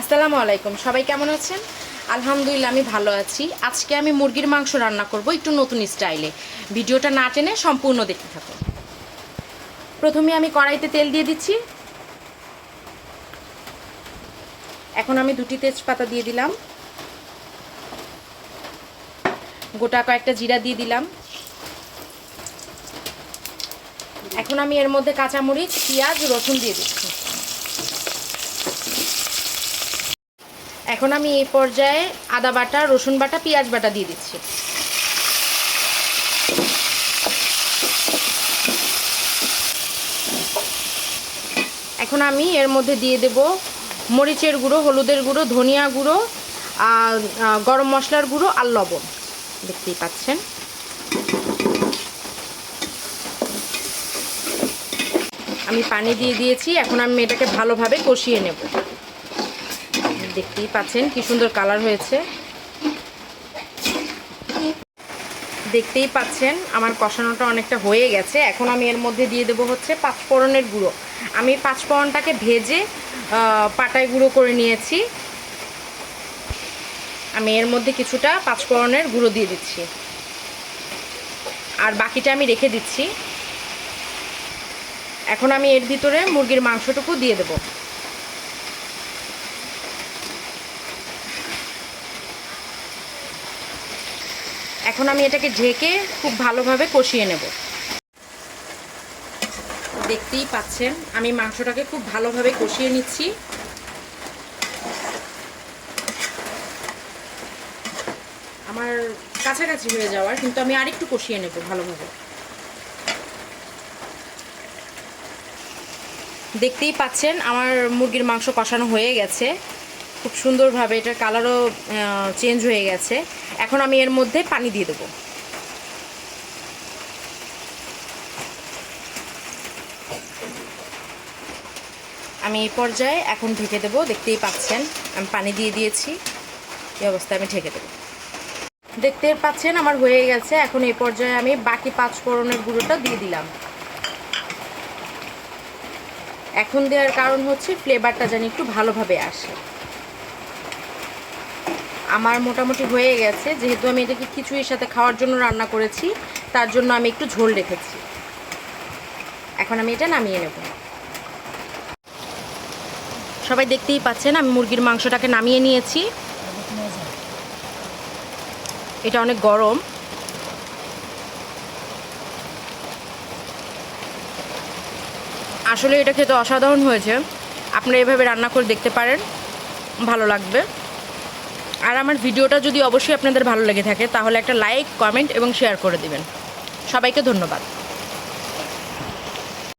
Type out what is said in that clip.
আসসালামু আলাইকুম। সবাই কেমন আছেন? আলহামদুলিল্লাহ, আমি ভালো আছি। আজকে আমি মুরগির মাংস রান্না করব একটু নতুন স্টাইলে। ভিডিওটা না টেনে সম্পূর্ণ দেখতে থাকো প্রথমে আমি কড়াইতে তেল দিয়ে দিচ্ছি। এখন আমি দুটি তেজপাতা দিয়ে দিলাম। গোটা কয়েকটা জিরা দিয়ে দিলাম। এখন আমি এর মধ্যে কাঁচামরিচ, পেঁয়াজ, রসুন দিয়ে দিচ্ছি। এখন আমি এই পর্যায়ে আদা বাটা, রসুন বাটা, পেঁয়াজ বাটা দিয়ে দিচ্ছি। এখন আমি এর মধ্যে দিয়ে দেব মরিচের গুঁড়ো, হলুদের গুঁড়ো, ধনিয়া গুঁড়ো গরম মশলার গুঁড়ো আর লবণ। দেখতেই পাচ্ছেন। আমি পানি দিয়ে দিয়েছি, এখন আমি এটাকে ভালোভাবে কষিয়ে নেব। দেখতেই পাচ্ছেন কি সুন্দর কালার হয়েছে। দেখতেই পাচ্ছেন আমার কষানোটা অনেকটা হয়ে গেছে। এখন আমি এর মধ্যে দিয়ে দেবো হচ্ছে পাঁচফোড়নের গুঁড়ো। আমি পাঁচফোড়নটাকে ভেজে পাটায় গুঁড়ো করে নিয়েছি। আমি এর মধ্যে কিছুটা পাঁচফোড়নের গুঁড়ো দিয়ে দিচ্ছি। আর বাকিটা আমি রেখে দিচ্ছি। এখন আমি এর ভিতরে মুরগির মাংসটুকু দিয়ে দেবো। এখন আমি এটাকে ঢেকে খুব ভালোভাবে কষিয়ে নেব। দেখতেই পাচ্ছেন, আমি মাংসটাকে খুব ভালোভাবে কষিয়ে নিচ্ছি। আমার কাছাকাছি হয়ে যাওয়ার, কিন্তু আমি আরেকটু কষিয়ে নেব ভালোভাবে। দেখতেই পাচ্ছেন, আমার মুরগির মাংস কষানো হয়ে গেছে। খুব সুন্দরভাবে এটার কালারও চেঞ্জ হয়ে গেছে। এখন আমি এর মধ্যে পানি দিয়ে দেবো। আমি এই পর্যায়ে এখন ঢেকে দেবো, দেখতেই পাচ্ছেন, আমি পানি দিয়ে দিয়েছি। এই অবস্থায় আমি ঢেকে দেবো। দেখতে পাচ্ছেন, আমার হয়ে গেছে। এখন এই পর্যায়ে আমি বাকি পাঁচ ফোড়নের গুঁড়োটা দিয়ে দিলাম। এখন দেওয়ার কারণ হচ্ছে ফ্লেভারটা যেন একটু ভালোভাবে আসে। আমার মোটামুটি হয়ে গেছে। যেহেতু আমি এটাকে খিচুড়ির সাথে খাওয়ার জন্য রান্না করেছি, তার জন্য আমি একটু ঝোল রেখেছি। এখন আমি এটা নামিয়ে নেব। সবাই দেখতেই পাচ্ছেন, আমি মুরগির মাংসটাকে নামিয়ে নিয়েছি। এটা অনেক গরম। আসলে এটা খেতে অসাধারণ হয়েছে। আপনারা এভাবে রান্না করে দেখতে পারেন, ভালো লাগবে। আর আমার ভিডিওটা যদি অবশ্যই আপনাদের ভালো লেগে থাকে, তাহলে একটা লাইক কমেন্ট এবং শেয়ার করে দিবেন। সবাইকে ধন্যবাদ।